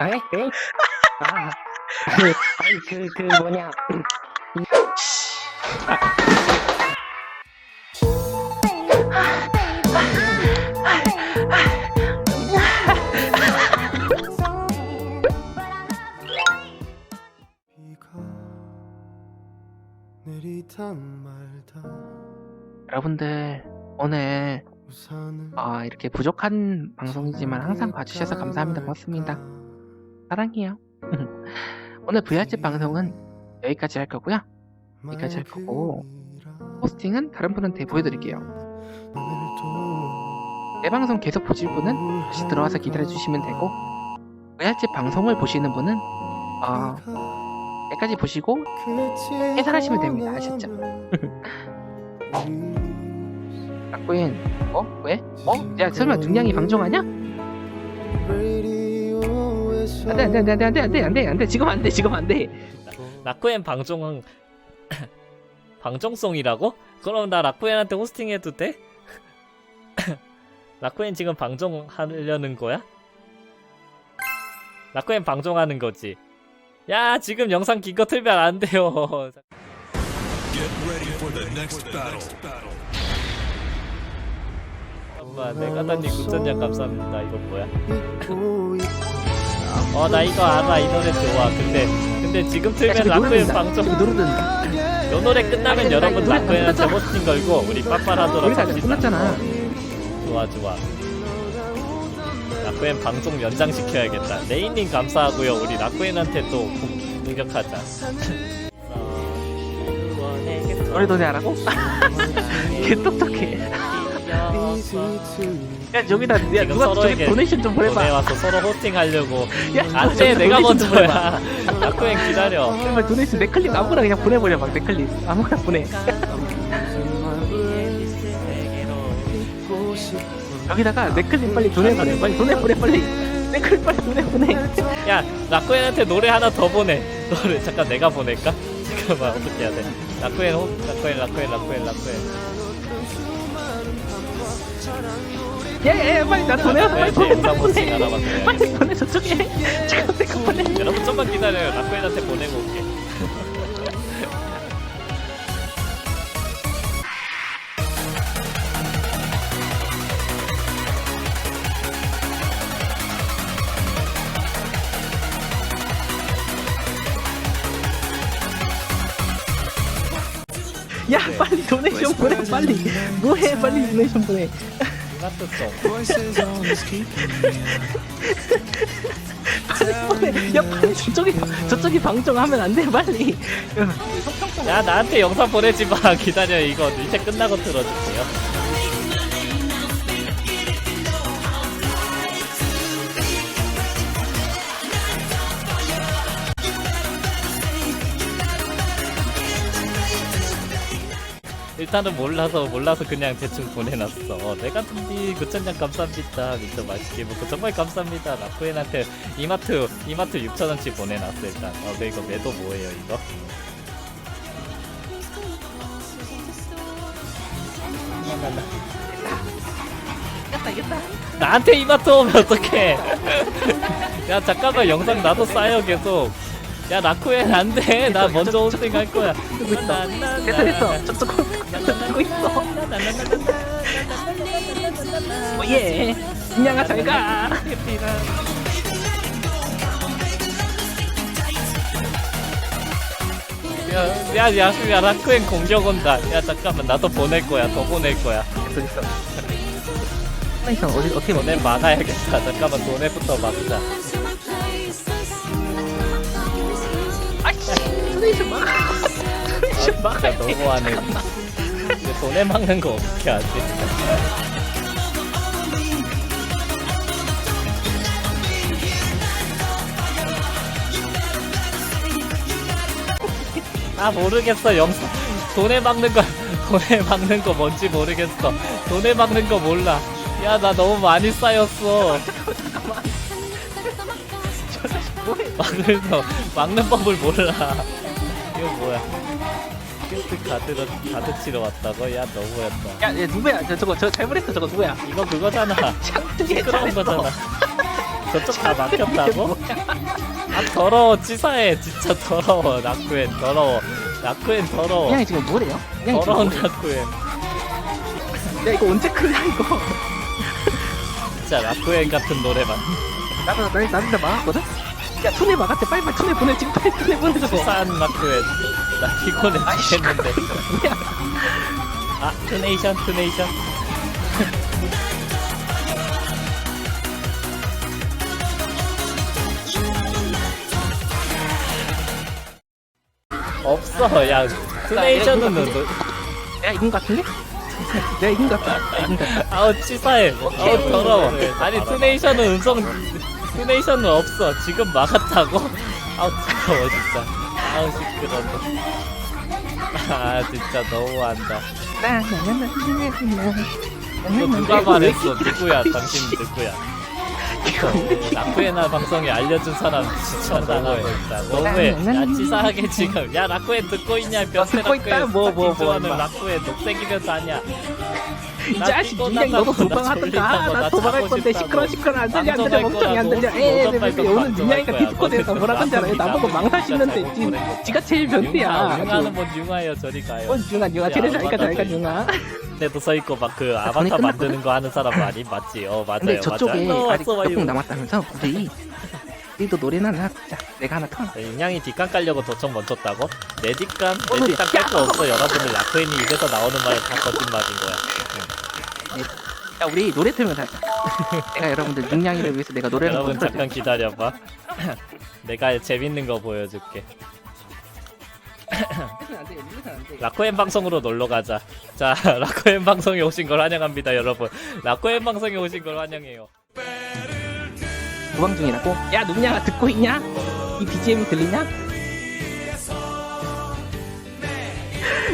아이, 네? 아, 아니, 아니, 그, 그, 뭐냐. 여러분들, 오늘, 아, 이렇게 부족한 방송이지만 항상 봐주셔서 감사합니다. 고맙습니다. 사랑해요. 오늘 VR집 방송은 여기까지 할 거고요. 여기까지 할 거고, 호스팅은 다른 분한테 보여드릴게요. 내 방송 계속 보실 분은 다시 들어와서 기다려주시면 되고, VR집 방송을 보시는 분은, 어, 여기까지 보시고, 해산하시면 됩니다. 아셨죠? 락구인, 어? 왜? 어? 야, 설마 중량이 방종하냐? 안돼 안돼 안돼 안돼 안돼 안돼 안돼 지금 안돼 지금 안돼 라쿠엔 방종 방종송이라고? 그럼 나 라쿠엔한테 호스팅해도 돼? 라쿠엔 지금 방종하려는 거야? 라쿠엔 방종하는 거지. 야 지금 영상 긴 거 틀면 안 돼요. 엄마 내가 다니 9천냥 감사합니다. 이건 뭐야? 어 나 이거 알아 이 노래 좋아. 근데 근데 지금 야, 틀면 라쿠엔. 방송. 요 노래 끝나면 아니, 여러분 노래 라쿠엔한테 끝났잖아. 호스팅 걸고 우리 빠빠라도록 우리가 합시다. 끝났잖아. 좋아 좋아 라쿠엔 방송 연장시켜야겠다 레이님 감사하고요 우리 라쿠엔한테 또 공- 공격하자 노래 노래 하라고? 개 똑똑해. 야, 저기다, 야, 지금 누가 저기 서로에게 도네이션 좀 보내봐. 보내와서 서로 호팅하려고 야, 안돼 저기다 내가 도네이션 좀 먼저야 라쿠엔 기다려 정말 도네이션 내 클릭 아무거나 그냥 보내버려, 막, 내 클릭. 아무거나 보내. 여기다가 내 클릭 빨리 보내보내. 빨리 보내보내, 빨리. 내 클릭 빨리 보내보내. 야 라쿠엔한테 노래 하나 더 보내 노래 잠깐 내가 보낼까? 잠깐만 어떻게 해야 돼 라쿠엔 호 라쿠엔 라쿠엔 라쿠엔 라쿠엔 야, 야, 야, 빨리 나 보내. 빨리 네, 보내, 영상 빨리 보내. 알아봤어요 빨리 보내, 저쪽에. 잠깐, 내가 보내. 여러분 좀만 기다려요 라쿠엔한테 보내고 올게 야, 빨리 도네이션 보내, 빨리. 뭐해, 빨리 도네이션 보내. keeping 보내. 야, 빨리 저쪽이, 저쪽이 방송하면 안 돼, 빨리. 야 나한테 영상 보내지 마 기다려 이거 이제 끝나고 들어줄게요 일단은 몰라서 몰라서 그냥 대충 보내놨어. 어, 내가 tum비 9천장 감사합니다. 진짜 맛있게 먹고 정말 감사합니다. 라쿠엔한테 이마트 이마트 6천원치 보내놨어 일단. 어 근데 이거 매도 뭐예요 이거? 나한테 이마트 오면 어떡해. 야 잠깐만 영상 나도 쌓여 계속 야 라쿠엔 안돼 나 먼저 호스팅 할 거야 됐어, 됐어. 저쪽 듣고 있어. 어, 예. 인양아, 잘 가. 야, 야, 야, 야, 라쿠엔 공격 온다. 야, 잠깐만, 나도 보낼 거야. 더 보낼 거야. 됐어, 됐어. 어디, 어떻게 보내? 막아야겠다. 잠깐만, 돈에부터 막자. 아이씨, 도네이션 막아. 도네이션 막아. 진짜 너무하네. 근데 돈에 막는 거 어떻게 하지? 아 모르겠어 영상 돈에 막는 거 돈에 막는 거 뭔지 모르겠어 돈에 막는 거 몰라 야 나 너무 많이 쌓였어 막는 거 막는 법을 몰라 이거 뭐야 퀘스트 가드로 가드 치러 왔다고 야 너무했다 야, 얘 누구야? 저, 저거, 저 잘못했어. 저거 누구야? 이거 그거잖아 시끄러운 잘했어. 거잖아 저쪽 다 막혔다고? 아 더러워 치사해 진짜 더러워 라쿠엔 더러워 라쿠엔 더러워 그냥 지금 뭐래요? 그냥 지금 더러운 뭐래요? 라쿠엔 야 이거 언제 클리야 이거 진짜 라쿠엔 같은 노래만 나도 나 나도 나 막았거든? 야 툰에 막았대 빨리 빨리 툰에 보내 지금 빨리 툰에 보내줘 치사한 라쿠엔 나 피곤해 죽겠는데. 뭐야? 아 투네이션 투네이션 없어 야. 투네이션은 너, 너, 내가 이긴 것 같은데? 내가 이긴 것 같아 아우 치사해. 아우 더러워. 아니 투네이션은 음성 투네이션은 없어. 지금 막았다고? 아우 더러워 진짜. 아우 시끄러워 아 진짜 너무한다. 이거 누가 말했어? 누구야? 당신 누구야? 라쿠에나 방송에 알려준 사람 진짜 너무해 진짜 너무해 야 치사하게 지금. 야 라쿠에 듣고 있냐? 변태 듣고 있다, 라쿠에 뭐, 뭐, 뭐, 좋아하는 임마. 라쿠에 녹색이면 다냐 이 자식 그냥 너도 도망하던가. 나 도망할 건데 시끄러 시끄러 안 들려 안 들려. 멍청이 안 들려. 에에에 오늘 민양이가 디스코드에서 뭐라 한줄 알아요? 나보고 망사 씹는데 지, 지가 제일 변태야. 융하는 건 융하여 저리 가요. 뭔 융아. 융아 제일 잘니까 잘니까 융아 근데도 서있고 막 그 아바타? 만드는 거 하는 사람 아니 맞지? 어 맞아요 근데 저쪽에 맞아요. 아직 와요. 남았다면서? 우리 우리도 노래나 하나 듣자. 내가 하나 터 인양이 뒷간 깔려고 도청 멈췄다고? 내 뒷간? 내. 뒷간 깔 거 없어. 여러분들 라쿠엔이 입에서 나오는 말다 거짓말인 거야. 야 우리 노래 틀면서 하자. 내가 여러분들 능량이를 위해서 내가 노래를 여러분 한번 잠깐 기다려봐. 내가 재밌는 거 보여줄게. 라코엔 방송으로 놀러 가자. 자 라코엔 방송에 오신 걸 환영합니다 여러분. 라코엔 방송에 오신 걸 환영해요 도방 중이라고? 야 능량아 듣고 있냐? 이 BGM 들리냐?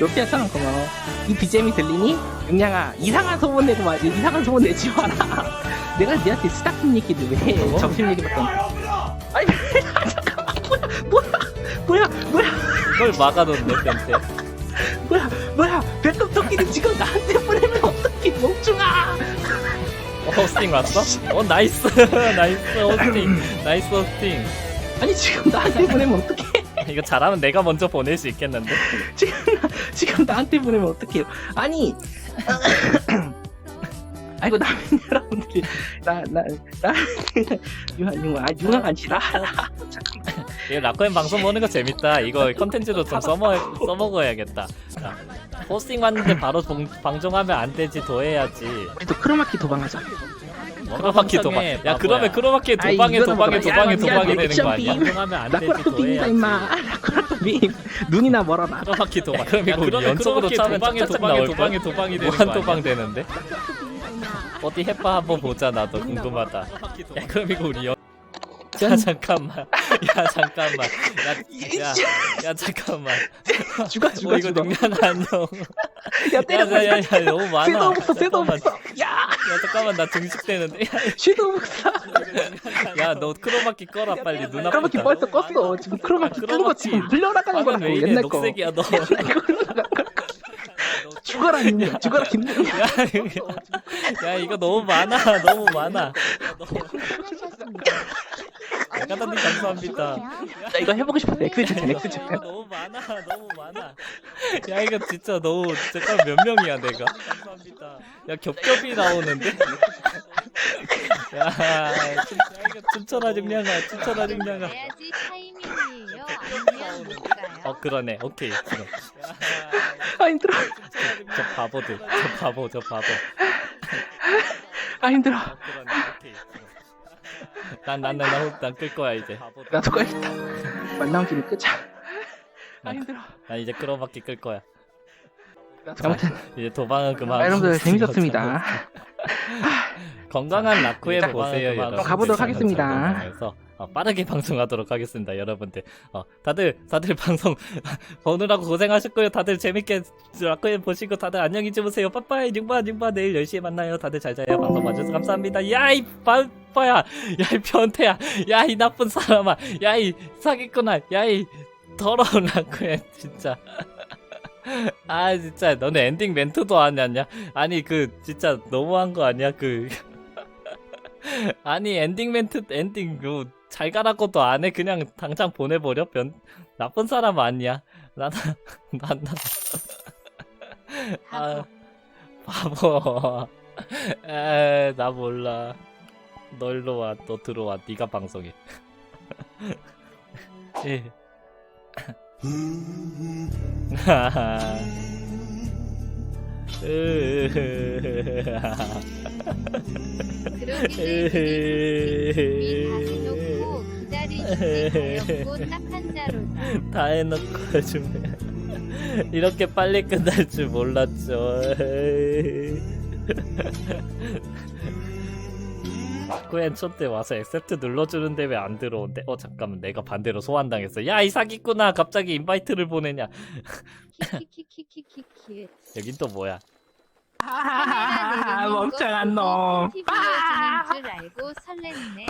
로피아처럼 고마워 이 BGM이 들리니? 능량아 이상한 소문 내고 말 이상한 소문 내지 마라 내가 니한테 스타킹 얘기를 왜 해? 점심 얘기밖에 안 해. 아니 잠깐만 뭐야 뭐야 뭐야 뭐야 그걸 막아놓네 변태 뭐야 뭐야 호스팅 왔어? 어 나이스. 나이스 호스팅. 나이스 호스팅. 아니 지금 나한테 보내면 어떡해? 이거 잘하면 내가 먼저 보낼 수 있겠는데? 지금 나- 지금 나한테 보내면 어떡해요? 아니 아이고 나 여러분들이. 나나나 융아 융아 아, 융아가 아니라. 잠깐만 이거 라코엔 방송 보는 거 재밌다. 이거 컨텐츠로 좀 써먹, 써먹어야겠다. 자, 호스팅 왔는데 바로 동, 방송하면 안 되지. 도해야지. 우리도 크로마키 도망하자. 크로마키 도방 야 그러면 크로마키 도방에 도방에. 도방에 야, 야, 되는 거 아니야? 액션 방송하면 안 되지. 도해야지. 임마. 빔. 눈이나 멀어라 크로마키 도방 그럼 이거 우리 연속으로 크로마키 차면 도방에 도방에 도방에? 도방이 되는 무한 도방 되는데? 어디 해봐 한번 보자 나도. 궁금하다. 야 그럼 이거 우리 연... 야 잠깐만. 야 잠깐만. 야, 야, 야 잠깐만. 죽어 어 죽어 이거 죽어 능란 안녕 야 때려 야야야 너무 많아. 쇠도 없어 쇠도 없어. 야. 야 잠깐만. 나 증식되는데. 쇠도 없어. 야너 크로마키 꺼라 빨리. 눈 아프다 크로마키 벌써 껐어. 지금 크로마키 끈거 지금 왜 거라고 옛날 거. 녹색이야 너. 죽어라 김 죽어라 김. 야, 야 이거 너무 많아. 너무 많아 까다님 감사합니다. 나 이거 해보고 싶어 엑스 주템 엑스 야, 주템 이거 너무 많아 너무 많아. 야 이거 진짜 너무 잠깐 몇 명이야 내가? 감사합니다. 야 겹겹이 나오는데? 야 춘- 야, 이거 춘천아 증량아 춘천아 증량아. 해야지 타이밍이에요. 아니면 못 가요. 어 그러네. 오케이 지금 아 힘들어. 저 바보들 저 바보 저 바보. 아 힘들어 난난난난끌 거야 이제. 나도 꺼야겠다. 말 나온 김에 끄자. 아 힘들어. 난 이제 끌어받기 끌 거야. 아무튼 이제 도방은 그만 아, 여러분들 재밌었습니다. 건강한 라쿠에 자, 보세요 그럼 여러분 가보도록 하겠습니다. 어, 빠르게 방송하도록 하겠습니다 여러분들. 어, 다들 다들 방송 보느라고 고생하셨고요. 다들 재밌게 라쿠에 보시고 다들 안녕히 주무세요. 빠빠이 융바 융바. 내일 10시에 만나요. 다들 잘 자요. 방송 봐주셔서 감사합니다. 야 이 빠빠야. 야 이 변태야. 야 이 나쁜 사람아. 야 이 사기꾼아. 야 이 더러운 라쿠에 진짜. 아 진짜. 너네 엔딩 멘트도 안 했냐? 아니 그 진짜 너무한 거 아니야? 그. 아니 엔딩 멘트 엔딩 그 잘 가라고도 안 해. 그냥 당장 보내버려. 변 나쁜 사람 아니야. 나는 난나 아, 바보. 에 나 몰라. 너 일로 와 너 들어와. 네가 방송해. 예. 가엾고 딱한 자로다. 다 해놓고 좀 이렇게 빨리 끝날 줄 몰랐죠. 코엔 초 때 와서 액셉트 눌러주는데 왜 안 들어온대? 어 잠깐만 내가 반대로 소환당했어. 야 이 사기꾼아 갑자기 인바이트를 보내냐? 여긴 또 뭐야? 카메라 멍청한 놈. 줄 알고 설렜네.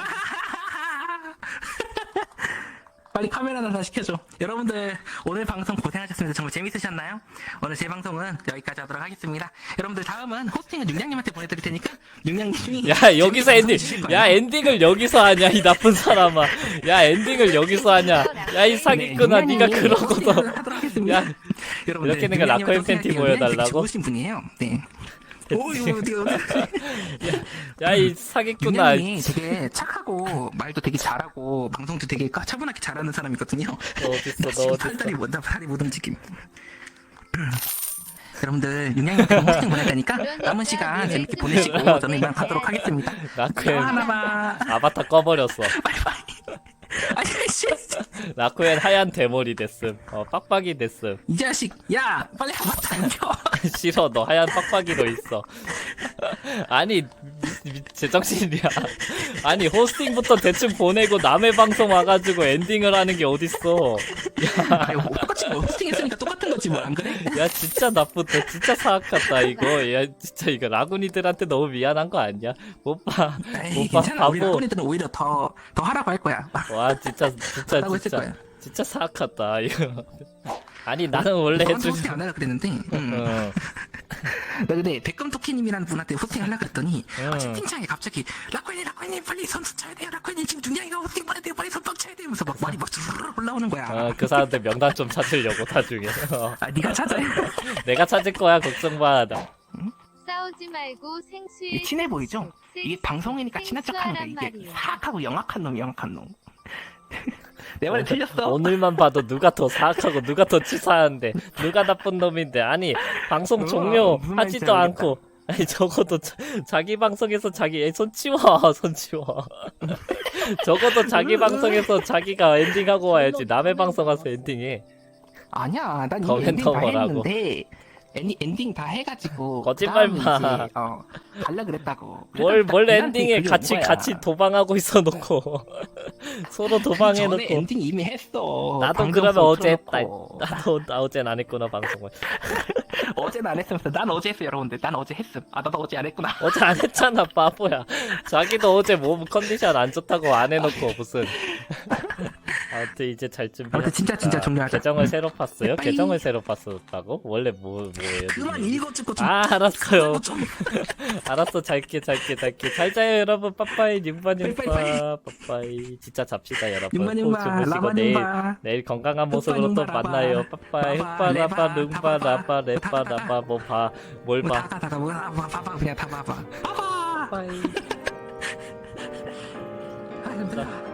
빨리 카메라나 다 시 켜줘. 여러분들 오늘 방송 고생하셨습니다. 정말 재밌으셨나요? 오늘 제 방송은 여기까지 하도록 하겠습니다. 여러분들 다음은 호스팅은 윤양님한테 보내드릴 테니까 윤양님이 야 여기서 엔딩. 야 엔딩을 여기서 하냐 이 나쁜 사람아 야 엔딩을 여기서 하냐 야 이 사기꾼아 네, 네가 그러고도 호스팅을 하도록 하겠습니다. 야 여러분들 이렇게 내가 라커 팬티 호스팅할게요. 보여달라고? 좋으신 분이에요. 네. 오 이거 이거 야? 이 사기꾼아 윤양이 되게 착하고 말도 되게 잘하고 방송도 되게 차분하게 잘하는 사람이거든요. 너 어딨어 너 어딨어? 팔다리 못 팔이 못 움직임. 여러분들 윤양님한테 호스팅 보낼 테니까 남은 시간 재밌게 보내시고 저는 이만 가도록 하겠습니다. 라쿠엔 하나봐. 아바타 꺼버렸어. 아니 씨, 라쿠엔 하얀 대머리 됐음. 어 빡빡이 됐음. 이 자식, 야 빨리 아바타 안겨. 싫어 너 하얀 빡빡이로 있어. 아니 미- 제정신이야. 아니 호스팅부터 대충 보내고 남의 방송 와가지고 엔딩을 하는 게 어딨어. 아니 뭐 똑같이 뭐 호스팅했으니까 똑같은 거지 뭐 안 그래? 야 진짜 나쁘다. 진짜 사악하다 이거. 야 진짜 이거 라구니들한테 너무 미안한 거 아니야? 못봐. 에이 못봐 괜찮아. 바보. 꼬니들은 오히려 더 더 하라고 할 거야. 와 진짜 진짜 하라고 했을 진짜. 거야. 진짜 사악하다 이거 아니 나는 원래 너한테 해줄 호스팅 안 하려 그랬는데. 음. 어, 나 근데 백금 토끼님이라는 분한테 호스팅 하려 그랬더니 응. 아, 채팅창에 갑자기 라코님 라코님 빨리 선수 쳐야 돼요. 라코님 지금 준양이가 호스팅 보내야 돼요. 빨리 선빵 쳐야 돼요. 하면서 막 말이 막 주르르 올라오는 거야. 어, 그 사람들 명단 좀 찾으려고 나중에. 어, 아 네가 찾아 내가 찾을 거야 걱정 마 나- 싸우지 말고 생수에 이게 친해 보이죠? 이게 방송이니까 친한 척하는 거야 이게. 말이야. 사악하고 영악한 놈 영악한 놈 내 말이 틀렸어? 오늘만 봐도 누가 더 사악하고 누가 더 치사한데 누가 나쁜 놈인데. 아니 방송 어, 종료 무슨 말인지 하지도 알겠다. 않고. 아니 적어도 자, 자기 방송에서 자기 에이, 손 치워. 손 치워. 적어도 자기 방송에서 자기가 엔딩하고 와야지. 남의 방송 가서 엔딩해. 아니야. 난 이미 더맨 엔딩 다 더머라고. 했는데 엔딩, 엔딩 다 해가지고 거짓말 그다음에 마. 이제, 어 갈라 그랬다고. 뭘 그래서 뭘딱 니한테 엔딩에 그게 같이 거야. 같이 도망하고 있어 놓고. 서로 전에 도망해놓고. 엔딩 이미 했어. 나도 그러면 써 어제 했다 틀어놓고. 나도 나 어젠 안 했구나 방송을. 어제는 안 했으면서 난 어제 했어 여러분들. 난 어제 했음. 아 나도 어제 안 했구나. 어제 안 했잖아 바보야. 자기도 어제 몸 컨디션 안 좋다고 안 해놓고 무슨 아무튼 이제 잘 준비 아무튼 진짜 진짜 종료하자 계정을 새로 팠어요? 빠이. 계정을 새로 팠었다고? 원래 뭐 뭐예요? 그만 닉네임이? 읽어주고 좀 아 알았어요 좀 알았어 잘게 잘게 잘게 잘 자요 여러분 빠빠이 융바 빠이. 빠빠이 진짜 잡시다 여러분 윤마 주무시고 라만 내일 내일 건강한 모습으로 또 라바. 만나요 빠빠이 라바, 흑바 라바 타바바. 라바 레바. 라바 뭐봐뭘 봐. 뭐다다다다 뭐다 봐봐 그냥 다 봐봐 봐봐 빠이 아 힘들어